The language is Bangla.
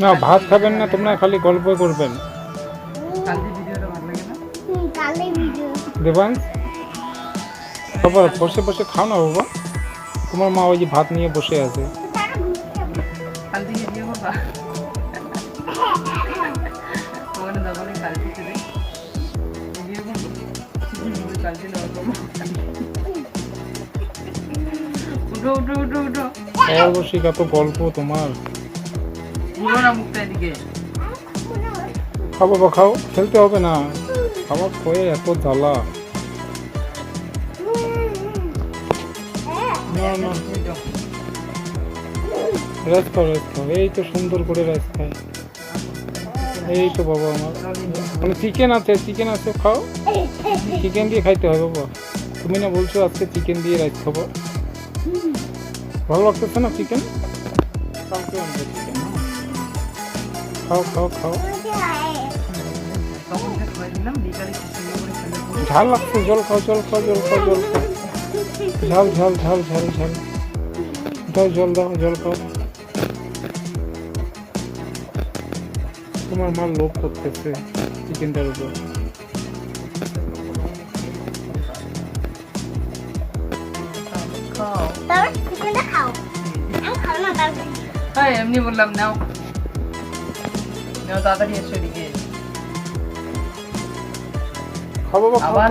না ভাত খাবেন না তোমরা খালি গল্প করবেন। দেবান বাবা বসে বসে খাও না বাবা। তোমার মা ওই যে ভাত নিয়ে বসে আছে। কালকে উঠো উঠো গল্প তোমার। ঘুরো না মুখটা এদিকে। খাও বাবা খাও খেলতে হবে না। খাবার খেয়ে এত জ্বালা। না না রেস্ট খাও রেস্ট খাও এই তো সুন্দর করে রেস্ট খাই এই তো বাবা আমার। মানে চিকেন আছে চিকেন আছে খাও। চিকেন দিয়ে খাইতে হবে বাবা। তুমি না বলছো আজকে চিকেন দিয়ে রাইস খাব। ভালো লাগতেছে না চিকেন খাও খাও খাও। ঝাল লাগছে, জল খাও জল খাও জল খাও, জল ঝাল ঝাল ঝাল ঝাল ঝাল। দাও, জল দাও, জল খাও। তোমার মা লোভ করতেছে চিকেনটার উপর। তারপর চিকেনটা খাও। আমি খাব না তারপর হ্যাঁ এমনি বললাম নাও। নাও তাড়াতাড়ি এসো এদিকে। খাব খাব খাব আবার